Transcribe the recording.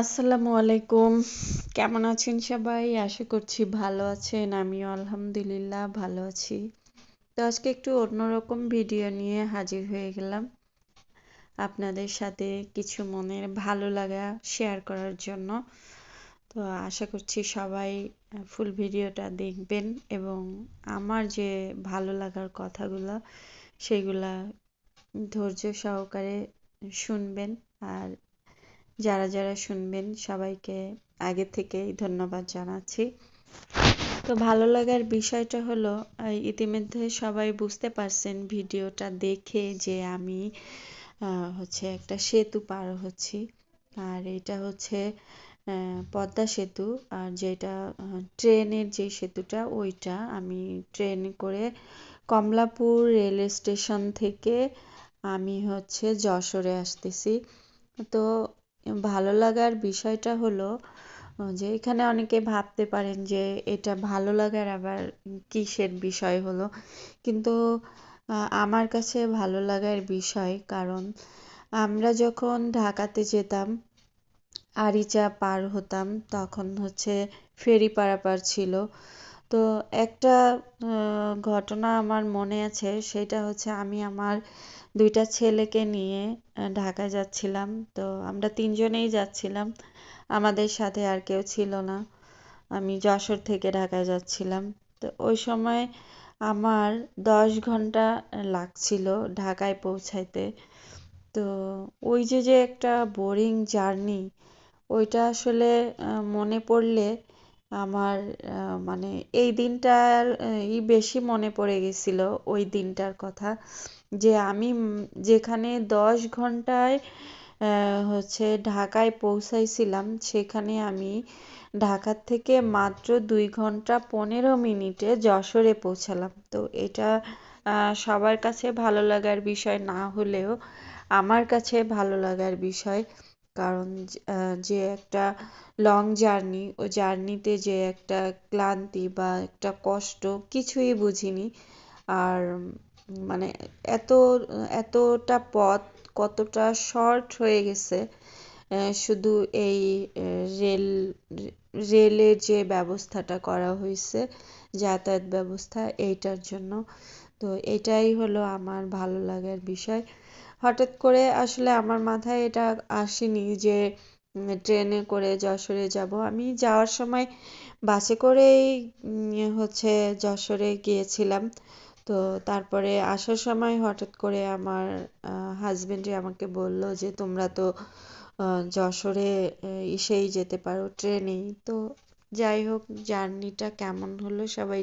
আসসালামু আলাইকুম। কেমন আছেন সবাই? আশা করছি ভালো আছেন। আমিও আলহামদুলিল্লাহ ভালো আছি। তো আজকে একটু অন্যরকম ভিডিও নিয়ে হাজির হয়ে গেলাম। আপনাদের সাথে কিছু মনের ভালো লাগা শেয়ার করার জন্য। তো আশা করছি সবাই ফুল ভিডিওটা দেখবেন এবং আমার যে ভালো লাগার কথাগুলো, সেগুলা ধৈর্য সহকারে শুনবেন। আর যারা যারা শুনবেন, সবাইকে আগে থেকেই ধন্যবাদ জানাচ্ছি। তো ভালো লাগার বিষয়টা হলো ইতিমধ্যে সবাই বুঝতে পারছেন ভিডিওটা দেখে যে আমি হচ্ছে একটা সেতু পার হচ্ছি। আর এটা হচ্ছে পদ্মা সেতু। আর যেটা ট্রেনের যে সেতুটা, ওইটা আমি ট্রেন করে কমলাপুর রেল স্টেশন থেকে আমি হচ্ছে যশোরে আসতেছি। তো ভালো লাগার বিষয়টা হলো যে এখানে অনেকে ভাবতে পারেন যে এটা ভালো লাগার আবার কিসের বিষয় হলো। কিন্তু আমার কাছে ভালো লাগার বিষয় কারণ, আমরা যখন ঢাকাতে যেতাম, আরিচা পার হতাম, তখন হচ্ছে ফেরি পারাপার ছিল। তো একটা ঘটনা আমার মনে আছে, সেটা হচ্ছে আমি আমার দুইটা ছেলেকে নিয়ে ঢাকা যাচ্ছিলাম। তো আমরা তিনজনেই যাচ্ছিলাম। আমাদের সাথে আর কেউ ছিল না। আমি যশোর থেকে ঢাকায় যাচ্ছিলাম। তো ওই সময় আমার দশ ঘণ্টা লাগছিল ঢাকায় পৌঁছাইতে। তো ওই যে যে একটা বোরিং জার্নি ওইটা আসলে মনে পড়লে আমার মানে এই দিনটার ই বেশি মনে পড়ে গেছিল ওই দিনটার কথা। যে আমি যেখানে দশ ঘন্টায় হচ্ছে ঢাকায় পৌঁছাইছিলাম, সেখানে আমি ঢাকার থেকে মাত্র দুই ঘণ্টা পনেরো মিনিটে যশোরে পৌঁছালাম। তো এটা সবার কাছে ভালো লাগার বিষয় না হলেও আমার কাছে ভালো লাগার বিষয়। কারণ যে একটা লং জার্নি ও জার্নিতে যে একটা ক্লান্তি বা একটা কষ্ট কিছুই বুঝিনি। আর মানে এত, এতটা পথ কতটা শর্ট হয়ে গেছে শুধু এই রেল রেলের যে ব্যবস্থাটা করা হয়েছে যাতায়াত ব্যবস্থা, এইটার জন্য। তো এটাই হলো আমার ভালো লাগার বিষয়। হঠাৎ করে আসলে আমার মাথায় এটা আসেনি যে ট্রেনে করে যশোরে যাব। আমি যাওয়ার সময় বাসে করেই হচ্ছে যশোরে গিয়েছিলাম। তো তারপরে আসার সময় হঠাৎ করে আমার হাজবেন্ডই আমাকে বলল যে, তোমরা তো যশোরে এসেই যেতে পারো ট্রেনেই। তো যাই হোক, জার্নিটা কেমন হলো সবাই